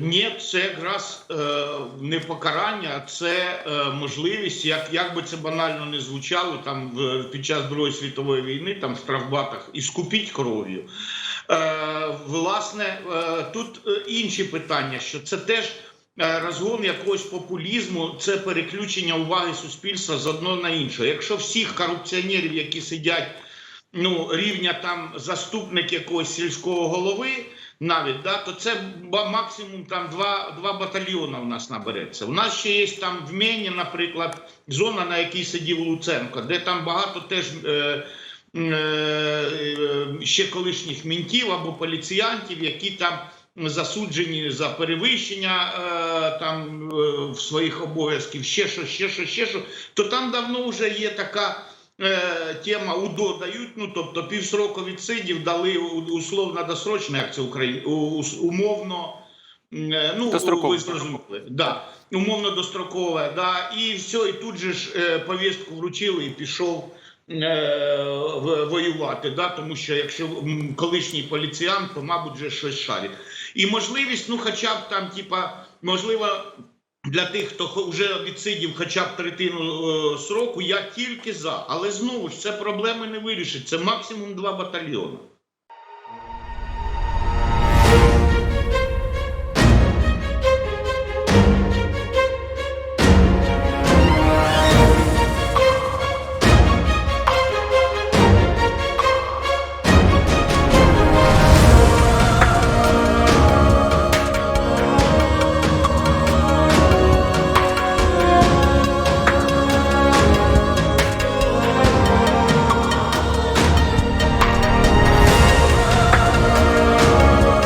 Ні, це якраз е, не покарання, це е, можливість, як, як би це банально не звучало, там в, під час Другої світової війни, там в штрафбатах, і скупіть кров'ю. Е, власне, е, тут е, інші питання, що це теж е, розгон якогось популізму, це переключення уваги суспільства з одного на інше. Якщо всіх корупціонерів, які сидять ну, рівня там заступник якогось сільського голови, навіть да, то це максимум там два, два батальйони у нас набереться. У нас ще є там в Мені, наприклад, зона, на якій сидів Луценко, де там багато теж. Е, е, ще колишніх мінтів або поліціянтів, які там засуджені за перевищення е, там е, своїх обов'язків, ще що, ще що, ще що, то там давно вже є така е, тема УДО дають, ну тобто півсроку відсидів дали условно досрочно, як це Україні, умовно. е, Ну, Достроково. ви зрозуміли, да, умовно дострокове, да, і все, і тут же ж е, повістку вручили і пішов е, воювати, да, тому що якщо колишній поліціянт, то мабуть вже щось шарить. І можливість, ну, хоча б там, типа, можливо, для тих, хто вже відсидів хоча б третину е, сроку, я тільки за. Але знову ж це проблеми не вирішить. Це максимум два батальйони.